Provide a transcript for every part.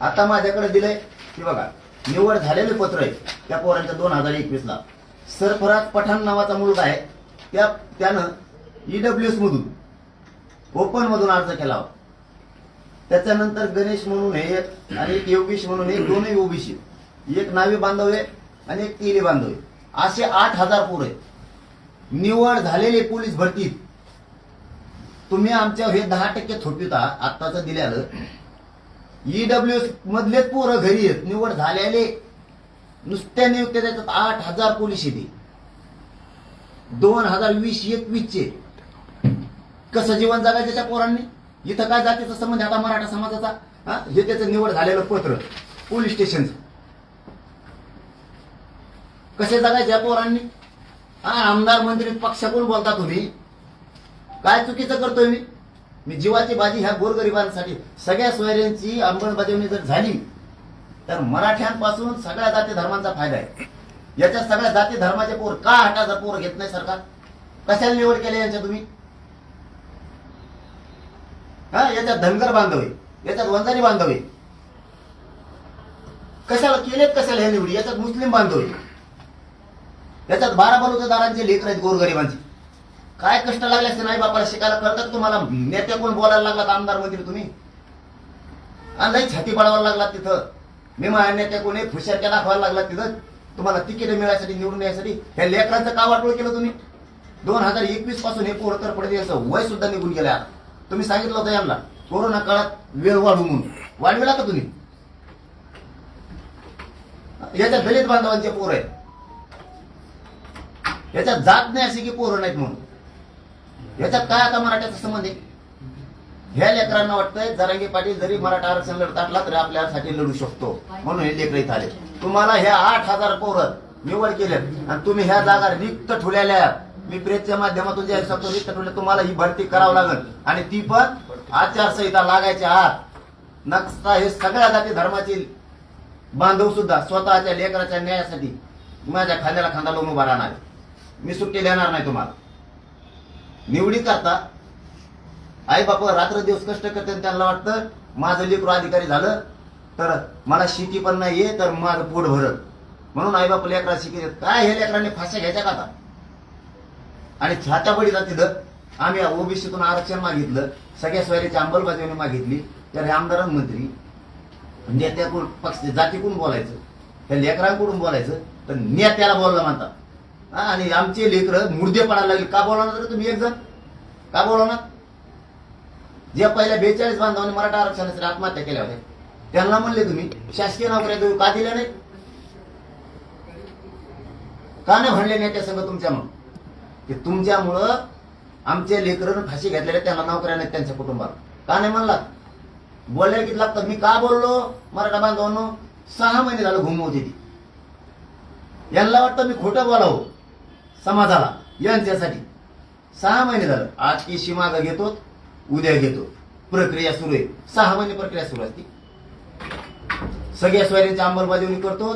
आता माझ्याकडे दिलंय की बघा निवड झालेले पत्र आहे. त्या पोरांच्या दोन हजार एकवीस ला. सरफराज पठाण नावाचा मुलगा आहे. त्या त्यानं ईडब्ल्यू एस मधून ओपन मधून अर्ज केला होता. त्याच्यानंतर गणेश म्हणून हे एक आणि एक योगेश म्हणून हे दोनही ओबीसी एक नावी बांधव आहे आणि एक तेली बांधव आहे. असे आठ हजार पोर आहेत. निवड झालेले पोलीस भरतीत तुम्ही आमच्या हे दहा टक्के थोपिता आत्ताचं दिल्यालं ईडब्ल्यू मधलेच पोरं घरी आहेत. निवड झाल्याले नुसत्या नियुक्त्या त्याच्यात आठ हजार पोलीस येते दोन हजार वीस एकवीसचे कसं जीवन जगायचं त्या पोरांनी? इथं काय जातीचा संबंध आता मराठा समाजाचा? हा? हे त्याचं निवड झालेलं पत्र. पोलीस स्टेशन कसे जगायचे या पोरांनी? हा आमदार मंत्री पक्षाकडून बोलता तुम्ही. काय चुकीचं करतोय मी? मी जीवाची बाजी ह्या गोरगरिबांसाठी सगळ्या सोयऱ्यांची अंमलबजावणी जर झाली तर मराठ्यांपासून सगळ्या जाती धर्मांचा फायदा आहे. याच्या सगळ्या जाती धर्माचे पोर का हटाचा पोर घेत नाही सरकार? कशाला निवड केली यांच्या तुम्ही? हा याच्यात धनगर बांधव आहे याच्यात वंजारी बांधव कशाला केलेत कशाला हे निवडी? याच्यात मुस्लिम बांधव याच्यात बारा बलुतेदारांचे लेकर आहेत गोरगरिबांचे. काय कष्ट लागले असते नाही बापाला शिकायला कळतात तुम्हाला? नेत्या कोण बोलायला लागलात आमदार मंत्री तुम्ही? आणि लई छाती पाडवायला लागला तिथं. मी माझ्या नेत्या कोणी फुशारक्या दाखवायला लागला तिथं? तुम्हाला तिकीट मिळायसाठी निवडून यासाठी ह्या लेकरांचं का वाटोळ केलं तुम्ही? दोन हजार एकवीसपासून हे पोरं तर पडते याचं वय सुद्धा निघून गेल्या तुम्ही सांगितलं होतं यांना कोरोना काळात वेळ वाढू म्हणून. वाढविला का तुम्ही? याच्या दलित बांधवांचे पोरं आहेत. याच्यात जात नाही अशी की पोरं नाहीत म्हणून. ह्याच्यात काय आता मराठ्याचा संबंध आहे? ह्या लेकरांना वाटतंय जरांगे पाटील जरी मराठा आरक्षण लढत तरी आपल्यासाठी लढू शकतो. म्हणून हे लेकर इथं आले. तुम्हाला ह्या आठ हजार पोरं निवड केले आणि तुम्ही ह्या जागा रिक्त ठेवलेल्या मी प्रेसच्या माध्यमातून जे शकतो रिक्त ठेवले तुम्हाला ही भरती करावं लागेल. आणि ती पण आचारसंहिता लागायच्या आत. नक्सा हे सगळ्या जाती धर्माची बांधव सुद्धा स्वतःच्या लेकराच्या न्यायासाठी माझ्या खांद्याला खांदा लावून उभा राहणार मी सुट्टी देणार नाही तुम्हाला. निवडी करता आई बाप रात्र दिवस कष्ट करते आणि त्यांना वाटतं माझं लेकरू अधिकारी झालं तर मला शेती पण नाही आहे तर माझं पोट भरत म्हणून आई बाप लेकरा शिकी काय हे लेकरांनी फाश्या घ्यायच्या का आता? आणि छात्या बळी तिथं आम्ही ओबीसीतून आरक्षण मागितलं सगळ्या सोयरीची अंमलबजावणी मागितली तर हे आमदार मंत्री नेत्याकडून पक्ष जातीकडून बोलायचं त्या लेकरांकडून बोलायचं तर नेत्याला बोललं म्हणतात. आणि आमचे लेकर मुर्देपणा लागले. का बोलावणार तर तुम्ही एक जण? का बोलावणार? जे पहिल्या बेचाळीस बांधवांनी मराठा आरक्षणासाठी आत्महत्या केल्या होत्या त्यांना म्हणले तुम्ही शासकीय नोकऱ्या देऊ का दिल्या नाही का नाही म्हणले नेत्या संघ तुमच्यामुळं की तुमच्यामुळं आमचे लेकरं फाशी घेतलेल्या त्यांना नोकऱ्या नाहीत त्यांच्या कुटुंबाला का नाही म्हणला बोलायला किती लागतात मी का बोललो? मराठा बांधवांनो सहा महिने झालं घुमवते ती. यांना वाटतं मी खोटं बोलावं. समाजाला. यांच्यासाठी सहा महिने झालं. आज की शिमाग घेतो उद्या घेतो. प्रक्रिया सुरू आहे. सहा महिने प्रक्रिया सुरू असते. सगळ्या सोयऱ्यांची अंमलबजावणी करतो.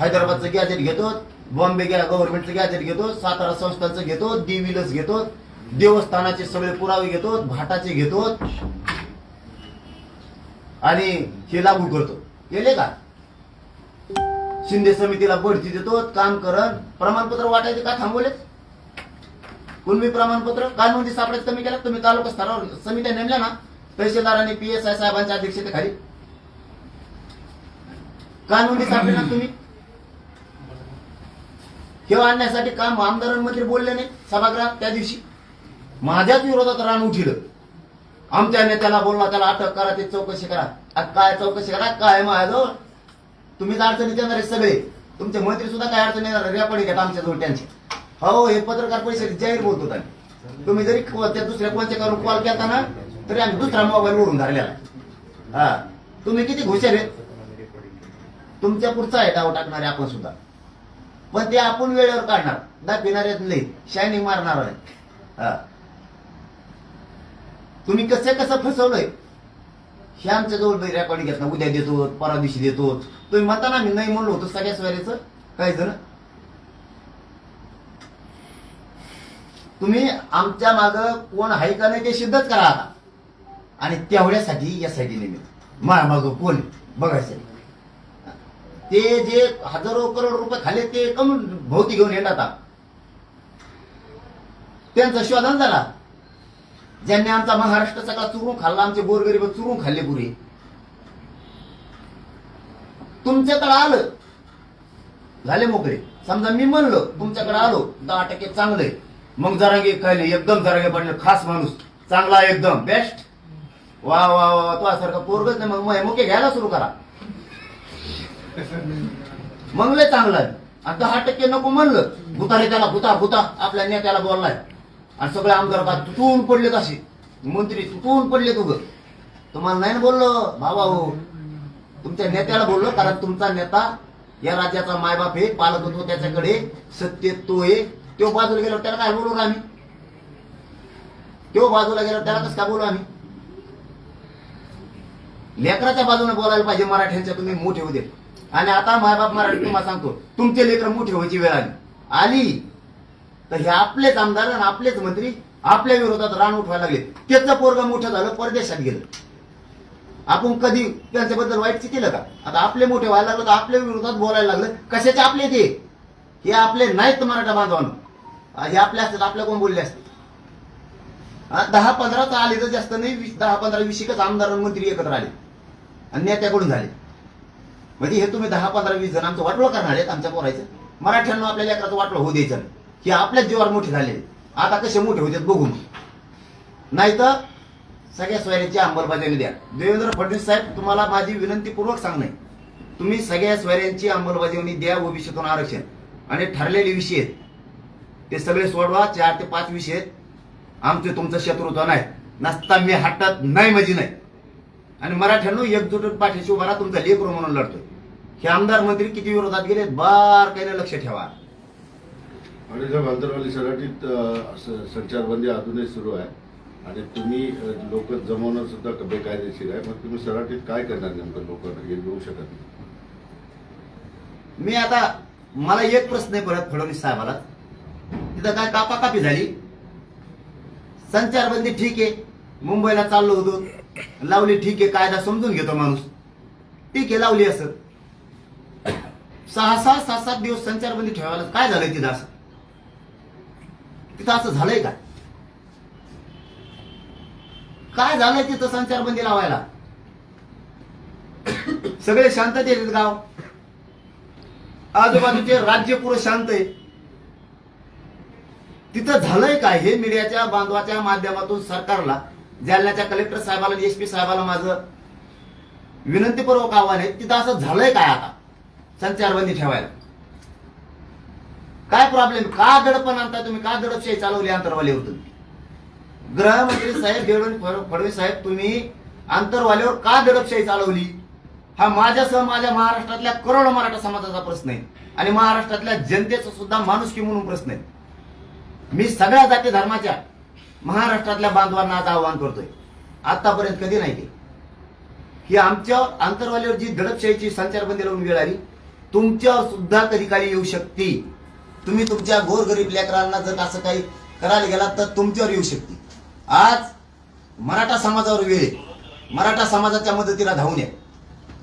हैदराबादचं गॅजेट घेतो. बॉम्बे गव्हर्नमेंटचं गॅजेट घेतो. सातारा संस्थांचं घेतो. दिविलस घेतो. देवस्थानाचे सगळे पुरावे घेतो. भाटाचे घेतो. आणि हे लागू करतो. केले का? शिंदे समितीला बढती देतो काम करत प्रमाणपत्र वाटायचे का थांबवले कुणबी प्रमाणपत्र? काय नोंदी सापडायचं कमी केलं तुम्ही तालुका स्तरावर समित्या नेमल्या ना? तहसीलदारांनी पी एस आय साहेबांच्या अध्यक्षतेखाली. का नोंदी म्हणजे सापडले ना तुम्ही? हे आणण्यासाठी काम आमदारांमध्ये मंत्री बोलले नाही सभागृहात त्या दिवशी. माझ्याच विरोधात रान उठिलं. आमच्या नेत्याला बोलला त्याला अटक करा ते चौकशी करा. काय चौकशी करा काय माझ्याजवळ तुम्हीच अडचणीत येणार आहे सगळे तुमचे मंत्री सुद्धा काय अडचण येणार घेत आमच्या आमच्याजवळ त्यांचे. हो हे पत्रकार परिषदेत जाहीर बोलतो आम्ही तुम्ही जरी त्या दुसऱ्या कोणत्या करून कॉल केला ना तरी आम्ही दुसरा मोबाईल उडून धरलेला हा. तुम्ही किती हुशार आहेत? तुमच्या पुढचा आहे डाव टाकणारे आपण सुद्धा. पण ते आपण वेळेवर काढणार. दाखविणार आहेत लई. शायनिंग मारणार आहे. हा. तुम्ही कसं कसं फसवलंय? हे आमच्याजवळ जवळ रेकॉर्डिंग घेत ना उद्या देतो परा दिवशी देतो. तुम्ही म्हणता ना मी नाही म्हणलो होतो सगळ्याच वेळेचं. काय जण तुम्ही आमच्या माग कोण आहे का नाही ते सिद्धच करा आता. आणि तेवढ्यासाठी या साठी निमित्त. माझ्या माग कोण आहे? बघायचं ते जे हजारो करोड रुपये खाले ते कम भोवती घेऊन येणार आता. त्यांचा शोधन झाला. ज्यांनी आमचा महाराष्ट्र सगळा चुरून खाल्ला आमचे गोरगरीब चुरून खाल्ले पुरे. तुमच्याकडे आलं. झाले मोकळे. समजा मी म्हणलो तुमच्याकडे आलो दहा टक्के चांगलंय मग जरांगे खायले एकदम जरांगे पडले खास माणूस. चांगला एकदम. बेस्ट वा वा वा तो सारखा पोरगच नाही. मग मग मुके घ्यायला सुरू करा. मग लय चांगलं आहे. आणि दहा टक्के नको म्हणलं. भूताने त्याला भूता भूता. आपल्या नेत्याला बोललाय. आणि सगळे आमदार का तुटून पडले असे. मंत्री तुटून पडले तुग तुम्हाला नाही ना बोललो बाबा हो. तुमच्या नेत्याला बोललो कारण तुमचा नेता या राज्याचा मायबाप आहे पालक होतो त्याच्याकडे सत्य तो आहे. तो बाजूला गेला त्याला काय बोलू आम्ही? तो बाजूला गेला त्याला कसं काय बोलू आम्ही? लेकराच्या बाजूने बोलायला पाहिजे मराठ्यांच्या तुम्ही मोठे होते आणि आता मायबाप मराठी तुम्हाला सांगतो तुमचे लेकर मोठे व्हायची वेळ आली. आली. तर हे आपलेच आमदार आणि आपलेच मंत्री आपल्या विरोधात रान उठवायला लागले. त्याचं पोरग मोठं झालं परदेशात गेलं. आपण कधी त्यांच्याबद्दल वाईट केलं का? आता आपले मोठे व्हायला लागलं तर आपल्या विरोधात बोलायला लागलं. कशाचे आपले ते? हे आपले नाहीत मराठा बांधवांनो. हे आपले असतात आपल्या कोण बोलले असते दहा पंधरा तर आले तर जास्त नाही दहा पंधरा वीस एकच आमदार आणि मंत्री एकत्र आले. आणि नेत्याकडून झाले. म्हणजे हे तुम्ही दहा पंधरा वीस जण आमचं वाटलं करणार आहेत आमच्या पोरायचं. मराठ्यांना आपल्या लेकराचं वाटलं होऊ द्यायचं नाही. हे आपल्याच जीवावर मोठे झाले. आता कसे मोठे होते बघू नाही तर सगळ्या सोयऱ्यांची अंमलबजावणी द्या. देवेंद्र फडणवीस साहेब तुम्हाला माझी विनंतीपूर्वक सांगणे. तुम्ही सगळ्या सोयऱ्यांची अंमलबजावणी द्या ओबीसीतून आरक्षण. आणि ठरलेले विषय आहेत. ते सगळे सोडवा चार ते पाच विषय आहेत. आमचे तुमचं शत्रुत्व नाही. नसता मी हटत नाही म्हणजे नाही. आणि मराठ्यांनो एकजुट पाठीशी उभारा तुमचा लेकरू म्हणून लढतोय. हे आमदार मंत्री किती विरोधात गेले बार काही लक्ष ठेवा. साहेब अंतरवाली सराटीत संचारबंदी अजूनही सुरू आहे. आणि तुम्ही लोक जमवणं सुद्धा बेकायदेशीर आहे. मग तुम्ही सराटीत काय करणार नेमकं लोक? येऊ शकत नाही. मी आता मला एक प्रश्न आहे परत फडणवीस साहेबाला. तिथं काय कापाकापी झाली? संचारबंदी ठीक आहे. मुंबईला चाललो होतो. लावली ठीक आहे. कायदा समजून घेतो माणूस. ठीक आहे लावली असं. सहा सहा सात सात दिवस संचारबंदी ठेवायला काय झालं तिथं असं? तिथं असं झालंय काय काय झालंय तिथं संचारबंदी लावायला? सगळे शांततेत गाव. आजूबाजूचे राज्य पुरुष शांत आहे. तिथं झालंय काय हे मीडियाच्या बांधवाच्या माध्यमातून सरकारला? जालन्याच्या कलेक्टर साहेबाला एस पी साहेबाला माझं विनंतीपूर्वक आव्हान आहे. तिथं असं झालंय काय आता? संचारबंदी ठेवायला. काय प्रॉब्लेम का दडपण आणता तुम्ही? का दडपशाही चालवली अंतरवालीवर तुम्ही गृहमंत्री साहेब देवेंद्र फड- फडणवीस साहेब तुम्ही अंतरवालीवर का दडपशाही चालवली? हा माझ्यासह माझ्या महाराष्ट्रातल्या करोडो मराठा समाजाचा प्रश्न आहे. आणि महाराष्ट्रातल्या जनतेचा सुद्धा माणुसकी म्हणून प्रश्न आहे. मी सगळ्या जाती धर्माच्या महाराष्ट्रातल्या बांधवांना आज आवाहन करतोय. आतापर्यंत कधी नाही केलं. ही आमच्या आंतरवालीवर जी दडपशाहीची संचारबंदी लावून वेळ आली तुमच्यावर सुद्धा कधी काळी येऊ शकते. तुम्ही तुमच्या गोरगरीब लेकरांना जर असं काही करायला गेलात तर तुमच्यावर येऊ शकते. आज मराठा समाजावर वेळ मराठा समाजाच्या मदतीला धावून या.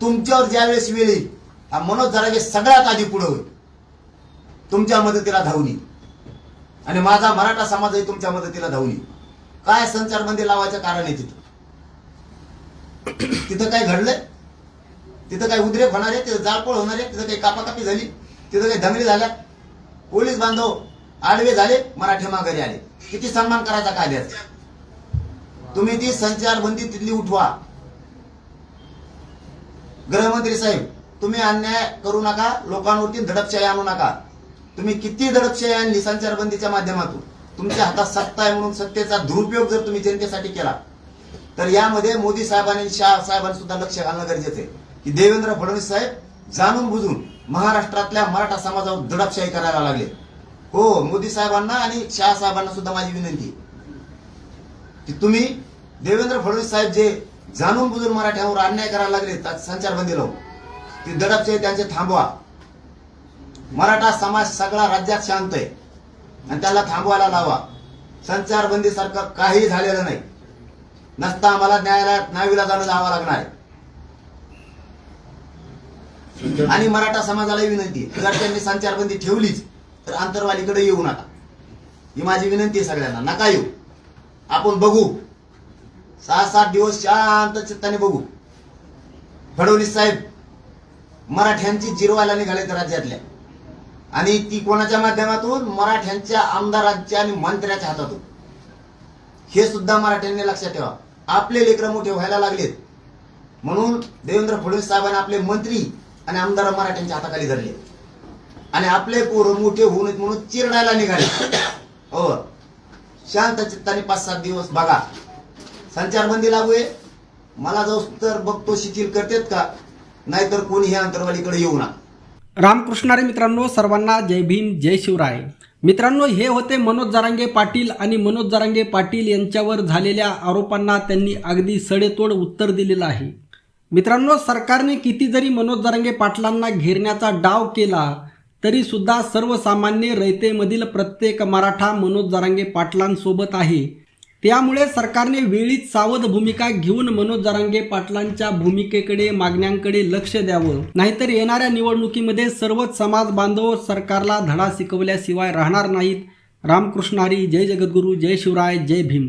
तुमच्यावर ज्यावेळेस वेळ येईल हा मनोज जरागे सगळ्यात आधी पुढं होईल. तुमच्या मदतीला धावून येईल. आणि माझा मराठा समाजही तुमच्या मदतीला धावून येईल. काय संचारबंदी लावायचं कारण आहे तिथं? तिथं काय घडलंय? तिथं काय उद्रेक होणार आहे? तिथं जाळपोळ होणार आहे? तिथं काही कापाकापी झाली? तिथं काही दंगली झाल्या? पोलीस बांधव आडवे झाले मराठी माघारी आले. किती सन्मान करायचा कायद्याचा तुम्ही ती संचारबंदी तिथली उठवा. गृहमंत्री साहेब तुम्ही अन्याय करू नका लोकांवरती दडपशाही आणू नका. तुम्ही किती दडपशाही आणली संचारबंदीच्या माध्यमातून? तुमच्या हातात सत्ता आहे म्हणून सत्तेचा दुरुपयोग जर तुम्ही जनतेसाठी केला तर यामध्ये मोदी साहेबांनी शाह साहेबांनी सुद्धा लक्ष घालणं गरजेचं आहे. की देवेंद्र फडणवीस साहेब जाणून बुजून महाराष्ट्रातल्या मराठा समाजावर दडपशाही करायला लागले. हो मोदी साहेबांना आणि शाह साहेबांना सुद्धा माझी विनंती. की तुम्ही देवेंद्र फडणवीस साहेब जे जाणून बुजून मराठ्यावर अन्याय करायला लागले त्या संचारबंदी लावून ती दडपशाही त्यांचे थांबवा. मराठा समाज सगळा राज्यात शांत आहे आणि त्याला थांबवायला लावा. संचारबंदी सारखं काही झालेलं नाही. नसता आम्हाला न्यायालयात न्यावीला जाणं जावं लागणार आहे. आणि मराठा समाजाला विनंती आहे, जर त्यांनी संचारबंदी ठेवलीच तर आंतरवालीकडे येऊ नका. ही माझी विनंती आहे सगळ्यांना. नका येऊ. आपण बघू. सहा सात दिवस शांत चित्ताने बघू. फडणवीस साहेब मराठ्यांची जिरवायला निघाले राज्यातल्या. आणि ती कोणाच्या माध्यमातून? मराठ्यांच्या आमदारांच्या आणि मंत्र्याच्या हातातून. हे सुद्धा मराठ्यांनी लक्षात ठेवा. आपले लेकरं मोठे व्हायला लागलेत. म्हणून देवेंद्र फडणवीस साहेबांनी आपले मंत्री आणि आमदार मराठ्यांच्या हाताखाली धरले. आणि आपले पोरं मोठे होऊन म्हणून चिरडायला निघाले. हो. शांत चित्ताने पाच सात दिवस बघा. संचारबंदी लागू आहे. मला जाऊ तर बघतो शिथिल करतेत का? नाहीतर कोणी हे अंतरवालीकडे येऊ नका. रामकृष्णारे मित्रांनो सर्वांना जय भीम जय शिवराय. मित्रांनो हे होते मनोज जरांगे पाटील आणि मनोज जरांगे पाटील यांच्यावर झालेल्या आरोपांना त्यांनी अगदी सडेतोड उत्तर दिलेलं आहे. मित्रांनो सरकारने किती जरी मनोज जरांगे पाटलांना घेरण्याचा डाव केला तरी सुद्धा सर्वसामान्य रयतेमधील प्रत्येक मराठा मनोज जरांगे पाटलांसोबत आहे. त्यामुळे सरकारने वेळीच सावध भूमिका घेऊन मनोज जरांगे पाटलांच्या भूमिकेकडे मागण्यांकडे लक्ष द्यावं. नाहीतर येणाऱ्या निवडणुकीमध्ये सर्वच समाज बांधव सरकारला धडा शिकवल्याशिवाय राहणार नाहीत. रामकृष्ण हरी जय जगद्गुरू जय शिवराय जय भीम.